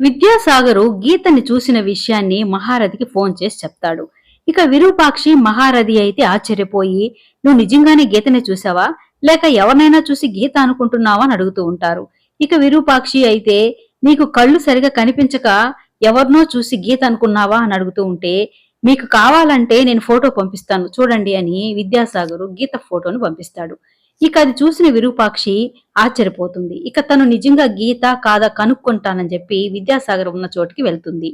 విద్యాసాగరు గీతని చూసిన విషయాన్ని మహారథికి ఫోన్ చేసి చెప్తాడు. ఇక విరూపాక్షి మహారథి అయితే ఆశ్చర్యపోయి నువ్వు నిజంగానే గీతని చూసావా? లేక ఎవరినైనా చూసి గీత అనుకుంటున్నావా? అని అడుగుతూ ఉంటారు. ఇక విరూపాక్షి అయితే నీకు కళ్ళు సరిగా కనిపించక ఎవరినో చూసి గీత అనుకున్నావా? అని అడుగుతూ ఉంటే మీకు కావాలంటే నేను ఫోటో పంపిస్తాను. చూడండి అని విద్యాసాగరు గీత ఫోటోను పంపిస్తాడు. ఇక అది చూసిన విరూపాక్షి ఆశ్చర్యపోతుంది. ఇక తను నిజంగా గీత కాదా కనుక్కుంటానని చెప్పి విద్యాసాగర్ ఉన్న చోటికి వెళ్తుంది.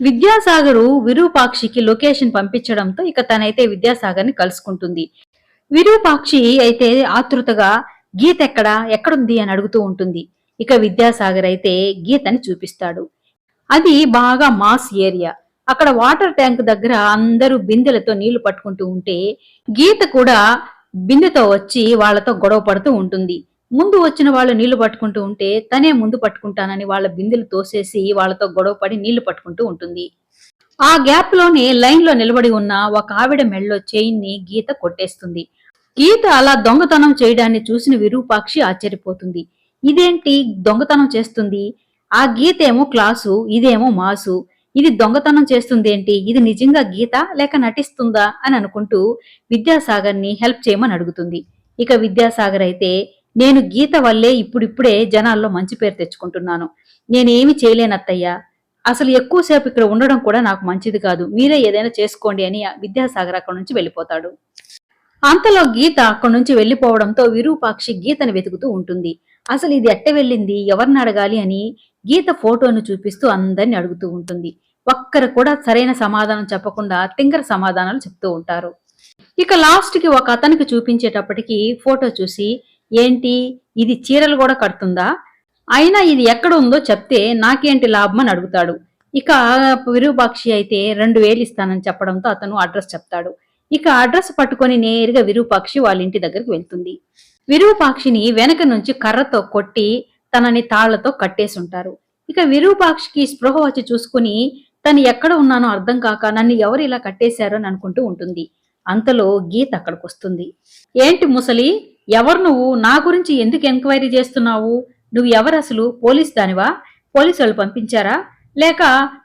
విద్యాసాగరు విరూపాక్షికి లొకేషన్ పంపించడంతో ఇక తనైతే విద్యాసాగర్ని కలుసుకుంటుంది. విరూపాక్షి అయితే ఆతృతగా గీత ఎక్కడ? ఎక్కడుంది? అని అడుగుతూ ఉంటుంది. ఇక విద్యాసాగర్ అయితే గీతని చూపిస్తాడు. అది బాగా మాస్ ఏరియా. అక్కడ వాటర్ ట్యాంక్ దగ్గర అందరూ బిందెలతో నీళ్ళు పట్టుకుంటూ ఉంటే గీత కూడా బిందెతో వచ్చి వాళ్ళతో గొడవ పడుతూ ఉంటుంది. ముందు వచ్చిన వాళ్ళు నీళ్ళు పట్టుకుంటూ ఉంటే తనే ముందు పట్టుకుంటానని వాళ్ళ బిందెలు తోసేసి వాళ్ళతో గొడవ పడి నీళ్ళు పట్టుకుంటూ ఉంటుంది. ఆ గ్యాప్లోనే లైన్లో నిలబడి ఉన్న ఒక ఆవిడ మెళ్ళలో చైన్ గీత కొట్టేస్తుంది. గీత అలా దొంగతనం చేయడాన్ని చూసిన విరూపాక్షి ఆశ్చర్యపోతుంది. ఇదేంటి దొంగతనం చేస్తుంది? ఆ గీత ఏమో క్లాసు ఇదేమో మాసు. ఇది దొంగతనం చేస్తుందేంటి ఇది నిజంగా గీత లేక నటిస్తుందా అని అనుకుంటూ విద్యాసాగర్ని హెల్ప్ చేయమని అడుగుతుంది. ఇక విద్యాసాగర్ అయితే నేను గీత వల్లే ఇప్పుడిప్పుడే జనాల్లో మంచి పేరు తెచ్చుకుంటున్నాను. నేనేమి చేయలేనత్తయ్యా అసలు ఎక్కువసేపు ఇక్కడ ఉండడం కూడా నాకు మంచిది కాదు. మీరే ఏదైనా చేసుకోండి అని విద్యాసాగర్ అక్కడి నుంచి వెళ్ళిపోతాడు. అంతలో గీత అక్కడి నుంచి వెళ్ళిపోవడంతో విరూపాక్షి గీతను వెతుకుతూ ఉంటుంది. అసలు ఇది ఎట్ట వెళ్ళింది? ఎవరిని అడగాలి అని గీత ఫోటోను చూపిస్తూ అందరిని అడుగుతూ ఉంటుంది. ఒక్కరు కూడా సరైన సమాధానం చెప్పకుండా తింగర సమాధానాలు చెప్తూ ఉంటారు. ఇక లాస్ట్కి ఒక అతనికి చూపించేటప్పటికి ఫోటో చూసి ఏంటి? ఇది చీరలు కూడా కడుతుందా? అయినా ఇది ఎక్కడ ఉందో చెప్తే నాకేంటి లాభం? అని అడుగుతాడు. ఇక విరూపాక్షి అయితే రెండు వేలు ఇస్తానని చెప్పడంతో అతను అడ్రస్ చెప్తాడు. ఇక అడ్రస్ పట్టుకొని నేరుగా విరూపాక్షి వాళ్ళ ఇంటి దగ్గరికి వెళ్తుంది. విరూపాక్షిని వెనక నుంచి కర్రతో కొట్టి తనని తాళ్ళతో కట్టేసి ఉంటారు ఇక విరూపాక్షికి స్పృహ వచ్చి చూసుకుని తను ఎక్కడ ఉన్నానో అర్థం కాక నన్ను ఎవరు ఇలా కట్టేశారో అని అనుకుంటూ ఉంటుంది. అంతలో గీత అక్కడికి వస్తుంది. ఏంటి ముసలి ఎవరు నువ్వు? నా గురించి ఎందుకు ఎంక్వైరీ చేస్తున్నావు? నువ్వు ఎవరు అసలు? పోలీస్ దానివా? పోలీసు వాళ్ళు పంపించారా? లేక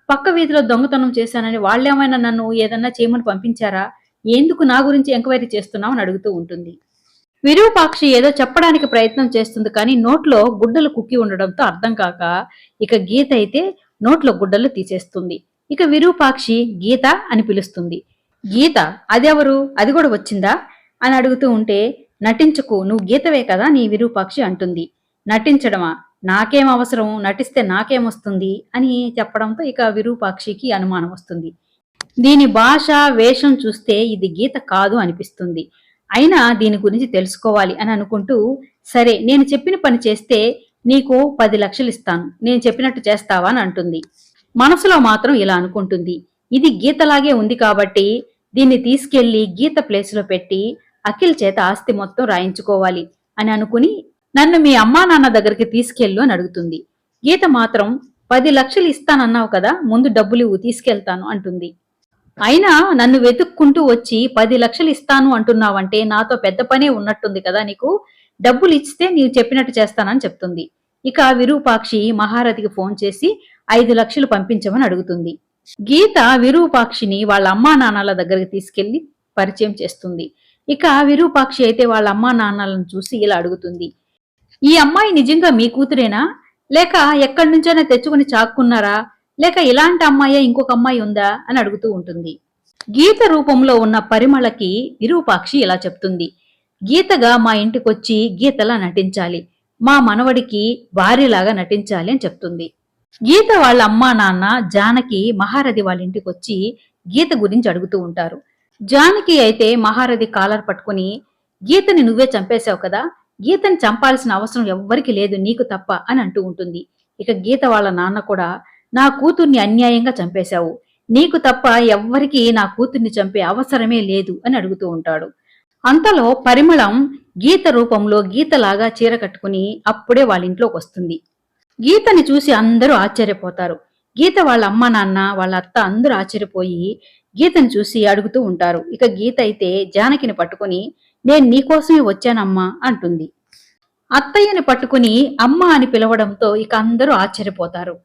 పక్క వీధిలో దొంగతనం చేశానని వాళ్ళేమైనా నన్ను ఏదన్నా చేయమని పంపించారా? ఎందుకు నా గురించి ఎంక్వైరీ చేస్తున్నావు అని అడుగుతూ ఉంటుంది. విరూపాక్షి ఏదో చెప్పడానికి ప్రయత్నం చేస్తుంది కానీ నోట్లో గుడ్డలు కుక్కి ఉండడంతో అర్థం కాక ఇక గీత అయితే నోట్లో గుడ్డలు తీసేస్తుంది. ఇక విరూపాక్షి గీత అని పిలుస్తుంది. గీత అదెవరు? అది కూడా వచ్చిందా? అని అడుగుతూ ఉంటే నటించకు నువ్వు గీతవే కదా? నీ విరూపాక్షి అంటుంది. నటించడమా? నాకేం అవసరం? నటిస్తే నాకేమొస్తుంది అని చెప్పడంతో ఇక విరూపాక్షికి అనుమానం వస్తుంది. దీని భాష వేషం చూస్తే ఇది గీత కాదు అనిపిస్తుంది. అయినా దీని గురించి తెలుసుకోవాలి అని అనుకుంటూ సరే నేను చెప్పిన పని చేస్తే నీకు పది లక్షలు ఇస్తాను. నేను చెప్పినట్టు చేస్తావా అని అంటుంది. మనసులో మాత్రం ఇలా అనుకుంటుంది. ఇది గీతలాగే ఉంది కాబట్టి దీన్ని తీసుకెళ్ళి గీత ప్లేస్లో పెట్టి అఖిల్ చేత ఆస్తి మొత్తం రాయించుకోవాలి అని అనుకుని నన్ను మీ అమ్మా నాన్న దగ్గరికి తీసుకెళ్ళు అని అడుగుతుంది. గీత మాత్రం పది లక్షలు ఇస్తానన్నావు కదా ముందు డబ్బులు తీసుకెళ్తాను అంటుంది. అయినా నన్ను వెతుక్కుంటూ వచ్చి పది లక్షలు ఇస్తాను అంటున్నావంటే నాతో పెద్ద పనే ఉన్నట్టుంది కదా నీకు? డబ్బులు ఇస్తే నీవు చెప్పినట్టు చేస్తానని చెప్తుంది. ఇక విరూపాక్షి మహారథికి ఫోన్ చేసి ఐదు లక్షలు పంపించమని అడుగుతుంది. గీత విరూపాక్షిని వాళ్ళ అమ్మా నాన్నల దగ్గరికి తీసుకెళ్ళి పరిచయం చేస్తుంది. ఇక విరూపాక్షి అయితే వాళ్ళ అమ్మా నాన్నలను చూసి ఇలా అడుగుతుంది. ఈ అమ్మాయి నిజంగా మీ కూతురేనా? లేక ఎక్కడి నుంచైనా తెచ్చుకుని చాక్కున్నారా లేక ఇలాంటి అమ్మాయే ఇంకొక అమ్మాయి ఉందా అని అడుగుతూ ఉంటుంది. గీత రూపంలో ఉన్న పరిమళకి విరూపాక్షి ఇలా చెప్తుంది. గీతగా మా ఇంటికొచ్చి గీతలా నటించాలి. మా మనవడికి భార్యలాగా నటించాలి అని చెప్తుంది. గీత వాళ్ళ అమ్మా నాన్న జానకి మహారథి వాళ్ళ ఇంటికి వచ్చి గీత గురించి అడుగుతూ ఉంటారు. జానకి అయితే మహారథి కాలర్ పట్టుకుని గీతని నువ్వే చంపేశావు కదా గీతని చంపాల్సిన అవసరం ఎవ్వరికి లేదు నీకు తప్ప అని అంటూ ఉంటుంది. ఇక గీత వాళ్ళ నాన్న కూడా నా కూతుర్ని అన్యాయంగా చంపేశావు. నీకు తప్ప ఎవ్వరికీ నా కూతుర్ని చంపే అవసరమే లేదు అని అడుగుతూ ఉంటాడు. అంతలో పరిమళం గీత రూపంలో గీతలాగా చీర కట్టుకుని అప్పుడే వాళ్ళ ఇంట్లోకి వస్తుంది. గీతని చూసి అందరూ ఆశ్చర్యపోతారు. గీత వాళ్ళ అమ్మ నాన్న వాళ్ళ అత్త అందరూ ఆశ్చర్యపోయి గీతని చూసి అడుగుతూ ఉంటారు. ఇక గీత అయితే జానకిని పట్టుకుని నేను నీకోసమే వచ్చానమ్మా అంటుంది. అత్తయ్యని పట్టుకుని అమ్మ అని పిలవడంతో ఇక అందరూ ఆశ్చర్యపోతారు.